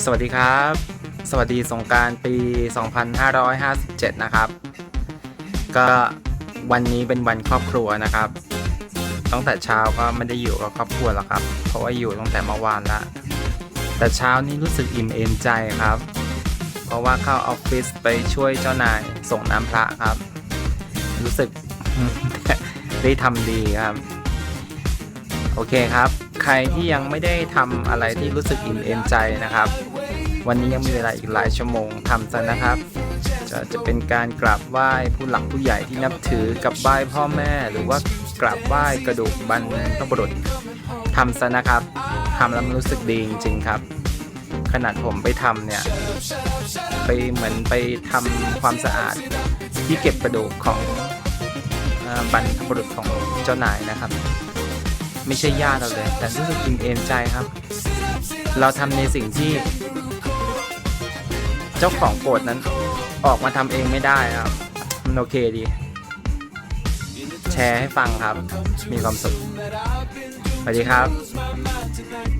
สวัสดีครับ สวัสดีสงการปี 2557 นะครับ ก็วันนี้เป็นวันครอบครัวนะครับ ตั้งแต่เช้าก็ไม่ได้อยู่กับครอบครัวแล้วครับ เพราะว่าอยู่ตั้งแต่เมื่อวานละ แต่เช้านี้รู้สึกอิ่มเอมใจครับ เพราะว่าเข้าออฟฟิศไปช่วยเจ้านายส่งน้ำพระครับ รู้สึกได้ทำดีครับ โอเคครับ ใครที่ยังไม่ได้ทำอะไรที่รู้สึกอิ่มเอมใจนะครับ วันนี้ยังมีเวลาอีกหลายชั่วโมงทำซะนะครับ จะจะเป็นการกราบไหว้ผู้หลักผู้ใหญ่ที่นับถือกับไหว้พ่อแม่ หรือว่ากราบไหว้กระดูกบรรพบุรุษทำซะนะครับทำแล้วมันรู้สึกดีจริงๆครับ ขนาดผมไปทำเนี่ยไปเหมือนไปทำความสะอาดที่เก็บกระดูกของบรรพบุรุษของเจ้านายนะครับ ไม่ใช่ญาติเราเลย แต่รู้สึกอิ่มเอมใจครับ เราทำในสิ่งที่ เจ้าของโกรธนั้นออกมาทำเองไม่ได้ครับ มันโอเคดี แชร์ให้ฟังครับ มีความสุขสวัสดีครับ